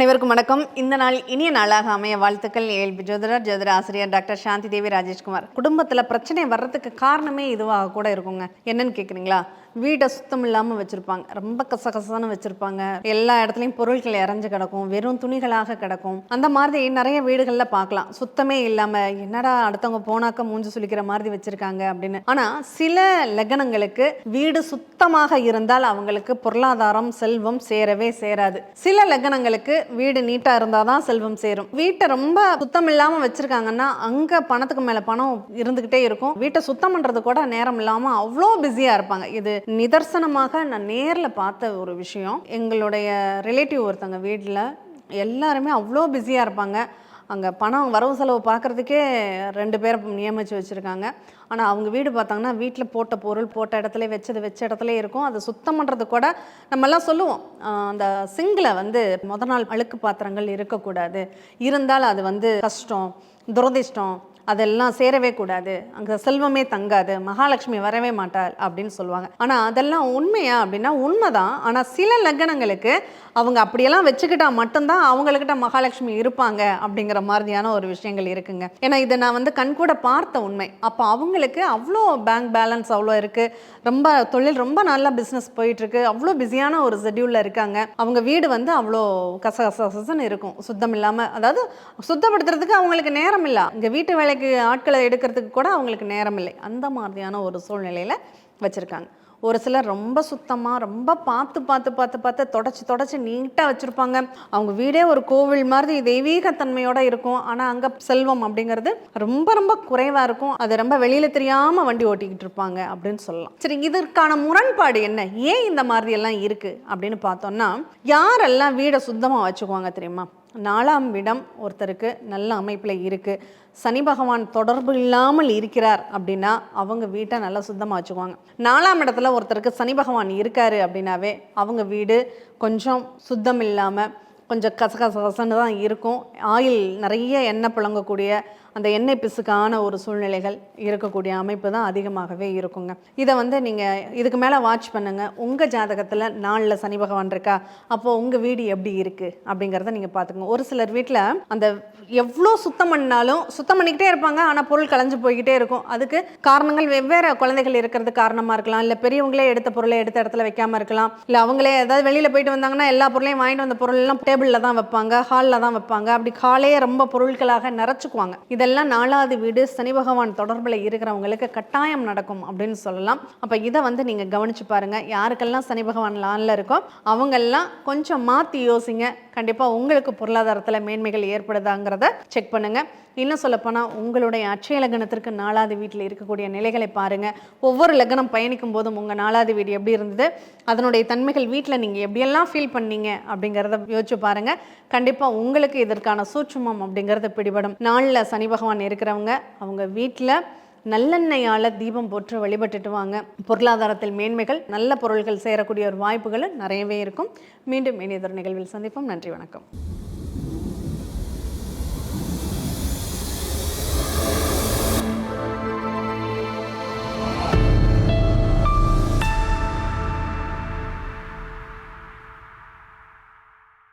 அனைவருக்கும் வணக்கம். இந்த நாள் இனிய நாளாக அமைய வாழ்த்துக்கள். ஏழ்பி ஜோதிடர் ஜோதிட ஆசிரியர் டாக்டர் சாந்தி தேவி ராஜேஷ்குமார் குடும்பத்தில் பிரச்சனை வர்றதுக்கு காரணமே இதுவாக கூட இருக்குங்க. என்னன்னு கேட்குறீங்களா வீடை சுத்தம் இல்லாமல் வச்சுருப்பாங்க. ரொம்ப கசகசான வச்சுருப்பாங்க. எல்லா இடத்துலையும் பொருட்கள் இறஞ்சு கிடக்கும். வெறும் துணிகளாக கிடக்கும். அந்த மாதிரி நிறைய வீடுகளில் பார்க்கலாம் சுத்தமே இல்லாமல் என்னடா அடுத்தவங்க போனாக்க மூஞ்சி சுளிக்கிற மாதிரி வச்சுருக்காங்க அப்படின்னு. ஆனால் சில லக்னங்களுக்கு வீடு சுத்தமாக இருந்தால் அவங்களுக்கு பொருளாதாரம் செல்வம் சேரவே சேராது. சில லக்னங்களுக்கு வீடு நீட்டாக இருந்தால் தான் செல்வம் சேரும். வீட்டை ரொம்ப சுத்தம் இல்லாமல் வச்சுருக்காங்கன்னா அங்கே பணத்துக்கு மேலே பணம் இருந்துக்கிட்டே இருக்கும். வீட்டை சுத்தம் பண்ணுறது கூட நேரம் இல்லாமல் அவ்வளோ பிஸியாக இருப்பாங்க. இது நிதர்சனமாக நான் நேரில் பார்த்த ஒரு விஷயம். எங்களுடைய ரிலேட்டிவ் ஒருத்தங்க வீட்டில் எல்லாருமே அவ்வளோ பிஸியாக இருப்பாங்க. அங்கே பணம் வரவு செலவு பார்க்குறதுக்கே ரெண்டு பேரை நியமித்து வச்சுருக்காங்க. ஆனால் அவங்க வீடு பார்த்தாங்கன்னா வீட்டில் போட்ட பொருள் போட்ட இடத்துல வச்சது வச்ச இடத்துல இருக்கும். அதை சுத்தம் பண்ணுறது கூட நம்மெல்லாம் சொல்லுவோம். அந்த சிங்கில் வந்து முத நாள் அழுக்கு பாத்திரங்கள் இருக்கக்கூடாது. இருந்தால் அது வந்து கஷ்டம் துரதிர்ஷ்டம் அதெல்லாம் சேரவே கூடாது. அங்கே செல்வமே தங்காது. மகாலட்சுமி வரவே மாட்டாள் அப்படின்னு சொல்லுவாங்க. ஆனால் அதெல்லாம் உண்மையா அப்படின்னா உண்மைதான். ஆனால் சில லக்னங்களுக்கு அவங்க அப்படியெல்லாம் வச்சுக்கிட்டா மட்டும்தான் அவங்கக்கிட்ட மகாலட்சுமி இருப்பாங்க அப்படிங்கிற மாதிரியான ஒரு விஷயங்கள் இருக்குங்க. ஏன்னா இதை நான் வந்து கண்கூட பார்த்த உண்மை. அப்போ அவங்களுக்கு அவ்வளோ பேங்க் பேலன்ஸ் அவ்வளோ இருக்குது ரொம்ப தொழில் ரொம்ப நல்லா பிஸ்னஸ் போயிட்டுருக்கு. அவ்வளோ பிஸியான ஒரு ஷெட்யூலில் இருக்காங்க. அவங்க வீடு வந்து அவ்வளோ கசகசன்னு இருக்கும். சுத்தம் இல்லாமல் அதாவது சுத்தப்படுத்துறதுக்கு அவங்களுக்கு நேரம் இல்லை. இங்கே வீட்டு வேலைக்கு ஆட்களை எடுக்கிறதுக்கு கூட அவங்களுக்கு நேரம் இல்லை. அந்த மாதிரியான ஒரு சூழ்நிலையில் வச்சுருக்காங்க. ஒரு சிலர் ரொம்ப சுத்தமாக ரொம்ப பார்த்து பார்த்து பார்த்து பார்த்து தொடச்சி தொடச்சி நீட்டாக வச்சுருப்பாங்க. அவங்க வீடே ஒரு கோவில் மாதிரி தெய்வீகத்தன்மையோடு இருக்கும். ஆனால் அங்கே செல்வம் அப்படிங்கிறது ரொம்ப ரொம்ப குறைவாக இருக்கும். அது ரொம்ப வெளியில் தெரியாமல் வண்டி ஓட்டிக்கிட்டு இருப்பாங்க அப்படின்னு சொல்லலாம். சரி இதற்கான முரண்பாடு என்ன? ஏன் இந்த மாதிரி எல்லாம் இருக்குது அப்படின்னு பார்த்தோம்னா யாரெல்லாம் வீடை சுத்தமாக வச்சுக்குவாங்க தெரியுமா? நாலாம் இடம் ஒருத்தருக்கு நல்ல அமைப்பில் இருக்குது சனி பகவான் தொடர்பு இல்லாமல் இருக்கிறார் அப்படின்னா அவங்க வீட்டை நல்லா சுத்தமாக வச்சுக்குவாங்க. நாலாம் இடத்துல ஒருத்தருக்கு சனி பகவான் இருக்காரு அப்படின்னாவே அவங்க வீடு கொஞ்சம் சுத்தம் இல்லாமல் கொஞ்சம் கசகசகசன்னு தான் இருக்கும். ஆயில் நிறைய எண்ணெய் புழங்கக்கூடிய அந்த எண்ணெய் பிசுக்கான ஒரு சூழ்நிலைகள் இருக்கக்கூடிய அமைப்பு தான் அதிகமாகவே இருக்குங்க. இதை வந்து நீங்கள் இதுக்கு மேலே வாட்ச் பண்ணுங்கள் உங்கள் ஜாதகத்தில் நாளில் சனி பகவான் இருக்கா? அப்போது உங்கள் வீடு எப்படி இருக்குது அப்படிங்கிறத நீங்கள் பார்த்துக்கோங்க ஒரு சிலர் வீட்டில் அந்த எவ்வளோ சுத்தம் பண்ணாலும் சுத்தம் பண்ணிக்கிட்டே இருப்பாங்க. ஆனால் பொருள் கலைஞ்சு போய்கிட்டே இருக்கும். அதுக்கு காரணங்கள் வெவ்வேறு குழந்தைகள் இருக்கிறது காரணமாக இருக்கலாம். இல்லை பெரியவங்களே எடுத்த பொருளை எடுத்த இடத்துல வைக்காமல் இருக்கலாம். இல்லை அவங்களே ஏதாவது வெளியில் போயிட்டு வந்தாங்கன்னா எல்லா பொருளையும் வாங்கிட்டு வந்த பொருள்லாம் டேபிளில் தான் வைப்பாங்க. ஹாலில் தான் வைப்பாங்க. அப்படி ஹாலே ரொம்ப பொருட்களாக நிறைச்சுக்குவாங்க. இதெல்லாம் நாலாவது வீடு சனி பகவான் தொடர்பில் இருக்கிறவங்களுக்கு கட்டாயம் நடக்கும் அப்படின்னு சொல்லலாம். அப்போ இதை வந்து நீங்கள் கவனிச்சு பாருங்கள் யாருக்கெல்லாம் சனி பகவான் லானில் இருக்கோ அவங்கெல்லாம் கொஞ்சம் மாற்றி யோசிங்க. கண்டிப்பாக உங்களுக்கு பொருளாதாரத்தில் மேன்மைகள் ஏற்படுதாங்கிறத செக் பண்ணுங்கள் இன்னும் சொல்லப்போனால் உங்களுடைய அட்சய லக்னத்திற்கு நாலாவது வீட்டில் இருக்கக்கூடிய நிலைகளை பாருங்கள் ஒவ்வொரு லக்னம் பயணிக்கும் போதும் உங்கள் நாலாவது வீடு எப்படி இருந்தது அதனுடைய தன்மைகள் வீட்டில் நீங்கள் எப்படியெல்லாம் ஃபீல் பண்ணீங்க அப்படிங்கிறத யோசிச்சு பாருங்கள் கண்டிப்பாக உங்களுக்கு இதற்கான சூட்சுமம் அப்படிங்கிறது பிடிபடும். நாளில் சனி பகவான் இருக்கிறவங்க அவங்க வீட்டில் நல்லெண்ணெயால் தீபம் போட்டு வழிபட்டுட்டு வாங்க பொருளாதாரத்தில் மேன்மைகள் நல்ல பொருள்கள் சேரக்கூடிய ஒரு வாய்ப்புகள் நிறையவே இருக்கும். மீண்டும் இனியதொரு நிகழ்வில் சந்திப்போம். நன்றி வணக்கம்.